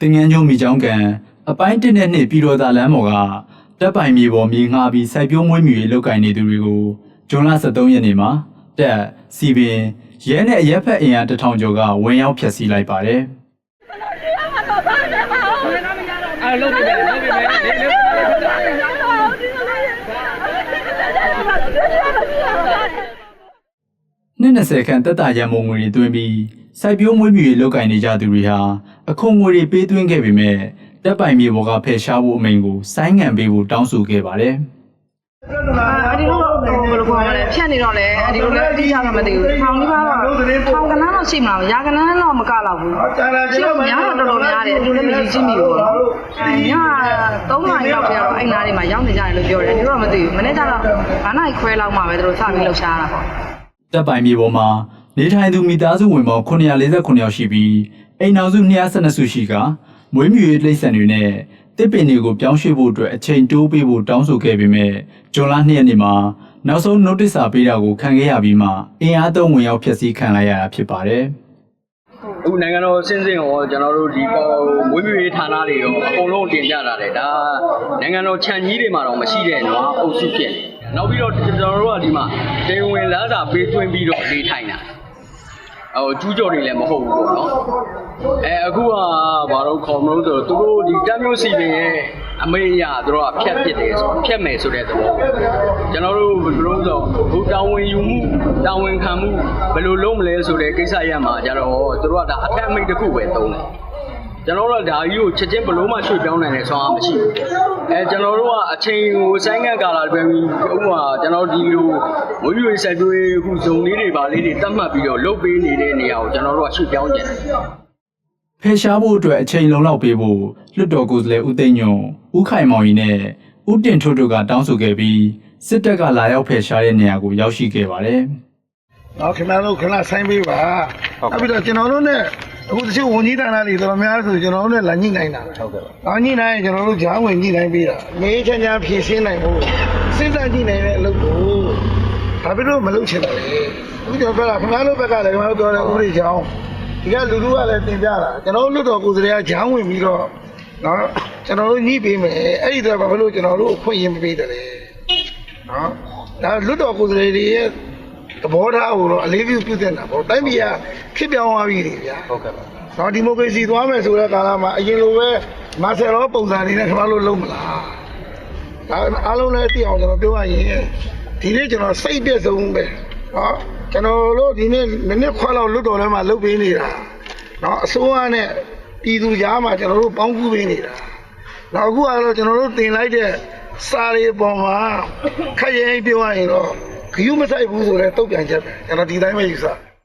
တင်ငန်းကျုံမိချောင်းကန်အပိုင်းတစ်နဲ့နှစ်ပြည်တော်သာလမ်းပေါ်ကတပ်ပိုင်မြေပေါ်မြေငှားပြီးစိုက်ပျိုးမွေးမြူရေးလုပ်ကိုင်နေသူတွေကိုဇွန်လ23ရက်နေ့မှာတပ်စီပင်ရဲနဲ့အရက်ဖက်အင်အားတစ်ထောင်ကျော်ကဝင်ရောက်ဖျက်ဆီးလိုက်ပါတယ်အဲလုပ်နေတယ်လုပ်နေတယ်ဒီလိုနှစ်20ခန့်တက်တာရန်မုံငွေတွေသွင်းပြီးစိုက်ပျိုးမွေးမြူရေးလုပ်ကိုင်နေကြသူတွေဟာ အခွန်ငွေတွေပေးသွင်းခဲ့ပေမဲ့တပ်ပိုင်မြေပေါ်ကဖယ်ရှားဖို့အမိန့်ကိုဆိုင်းငံ့ပေးဖို့တောင်းဆိုခဲ့ပါတယ်။အဒီလိုဟိုဘယ်လိုခေါ်မလဲဖြတ်နေတော့လေအဒီလိုလည်းအတိအကျတော့မသိဘူးထောင်ကြီးပါတော့ထောင်ကနန်းတော့ရှိမလားရာကနန်းတော့မကတော့ဘူးရှိတော့များတော့တော်တော်များတယ်အဒီလိုလည်းမယူကြည့်မိဘူးပေါ့အဲည3နာရီလောက်ကျတော့အဲ့နားတွေမှာရောက်နေကြတယ်လို့ပြောတယ်ဒီတော့မသိဘူးမနေ့ကျတော့9နာရီခွဲလောက်မှပဲသူတို့စပြီးလှုပ်ရှားတာပေါ့တပ်ပိုင်မြေပေါ်မှာနေထိုင်သူမိသားစုဝင်ပေါင်း949ယောက်ရှိပြီး အိမ်နောက်စု212စုရှိကမွေးမြူရေးလိမ့်ဆန်တွေနဲ့တစ်ပင်တွေကိုပြောင်းရွှေ့ဖို့အတွက်အချိန်တိုးပေးဖို့တောင်းဆိုခဲ့ပေမဲ့ဇွန်လ2ရက်နေ့မှာနောက်ဆုံး notice စာပေးတာကိုခံခဲ့ရပြီးမှအင်အားသုံးဝင်ရောက်ဖျက်ဆီးခံလိုက်ရတာဖြစ်ပါတယ်။အခုနိုင်ငံတော်စင်းစင်းရောကျွန်တော်တို့ဒီမွေးမြူရေးဌာနတွေရောအကုန်လုံးတင်ပြလာတယ်ဒါနိုင်ငံတော်ခြံကြီးတွေမှာတော့မရှိတဲ့နွားအုပ်စုဖြစ်နေနောက်ပြီးတော့ကျွန်တော်တို့ကဒီမှာတေဝင်လာစာပေးသွင်းပြီးတော့နေထိုင်တာ ဟိုကျူးကျော်တွေလည်းမဟုတ်ဘူးပေါ့နော်အဲအခုကဘာလို့ခေါ်မလို့ဆိုတော့သူတို့ဒီတက်မျိုးစီပင်ရဲ့အမေရသူတို့ကဖြတ်ပစ်တယ်ဆိုဖြတ်မယ်ဆိုတဲ့သဘောကျွန်တော်တို့ဘယ်လိုဆိုဘုတာဝန်ယူမှုတာဝန်ခံမှုဘယ်လိုလုပ်မလဲဆိုတဲ့ကိစ္စရမှာကြတော့သူတို့ကဒါအထက်အမိတ်တစ်ခုပဲသုံးတယ်ကျွန်တော်တို့ကဒါကြီးကိုချက်ချင်းဘလို့မှရွှေ့ပြောင်းနိုင်တဲ့ဆောင်းအားမရှိဘူး အဲကျွန်တော်တို့ကအချိန်ကိုဆိုင်းငံ့ကာလာတွင်ပြီးဥပမာကျွန်တော်ဒီလိုမွေးမြူရေးဆက်တွေးအခုဇုံလေးတွေပါလေးတွေတတ်မှတ်ပြီးတော့လုတ်ပေးနေတဲ့နေရာကိုကျွန်တော်တို့ကရွှေ့ပြောင်းကြတယ်ဖယ်ရှားဖို့အတွက်အချိန်လုံလောက်ပေးဖို့လွတ်တော်ကိုယ်စားလှယ်ဦးသိန်းညွန့်ဦးခိုင်မောင်ကြီးနဲ့ဦးတင်ထွတ်တို့ကတောင်းဆိုခဲ့ပြီးစစ်တပ်ကလာရောက်ဖယ်ရှားတဲ့နေရာကိုရောက်ရှိခဲ့ပါတယ်။နော်ခင်ဗျားတို့ခဏဆိုင်ပေးပါနောက်ပြီးတော့ကျွန်တော်တို့ ਨੇ အခုတချို့ဝန်ကြီးဌာနတွေတော်တော်များဆိုကျွန်တော်တို့ ਨੇ လာညှိနိုင်တာဟုတ်ကဲ့ပါညှိနိုင်ရင်ကျွန်တော်တို့ဂျားဝင်ညှိနိုင်ပေးတာမေးချမ်းချမ်းဖြည့်ရှင်းနိုင်ဖို့စဉ်းစားကြည့်နိုင်တဲ့အလုပ်ကိုဘာဖြစ်လို့မလုပ်ချင်တယ်လဲအခုကျွန်တော်ပြောတာခင်ဗျားတို့ဘက်ကလည်းခင်ဗျားတို့ပြောတဲ့ဥပဒေကြောင်းဒီကလူလူကလည်းတင်ပြတာကျွန်တော်တို့လွတ်တော်ကိုယ်စားလှယ်ကဂျားဝင်ပြီးတော့နော်ကျွန်တော်တို့ညှိပေးမယ်အဲ့ဒီတော့ဘာဖြစ်လို့ကျွန်တော်တို့အခွင့်အရေးမပေးတယ်လဲနော်ဒါလွတ်တော်ကိုယ်စားလှယ်တွေရဲ့သ ဘောထားကိုတော့အလေးပြုပြုသင့်တာပေါ့တိုင်းပြည်ကဖြစ်ပြောင်းသွားပြီလေဗျာဟုတ်ကဲ့ပါတော့ဒီမိုကရေစီသွားမယ်ဆိုတဲ့ကာလမှာအရင်လိုပဲမာဆယ်ရောပုံစံလေးနဲ့ခင်ဗျားတို့လုံးမလားဒါအားလုံးလည်းသိအောင်ကျွန်တော်ပြောရရင်ဒီနေ့ကျွန်တော်စိတ်ပြည့်စုံပဲဟောကျွန်တော်တို့ဒီနေ့နည်းနည်းခွာလောက်လွတ်တော်ထဲမှာလုပ်ပေးနေတာနော်အစိုးရနဲ့ပြည်သူကြားမှာကျွန်တော်တို့ပေါင်းကူးပေးနေတာနောက်အခုကတော့ကျွန်တော်တို့တင်လိုက်တဲ့စာရီအပေါ်မှာခက်ရင်ပြောရရင်တော့ ဂယုမဆိုင်ဘူးဆိုတဲ့တုတ်ပြန်ချက်ပဲကျွန်တော်ဒီတိုင်းပဲယူဆတယ်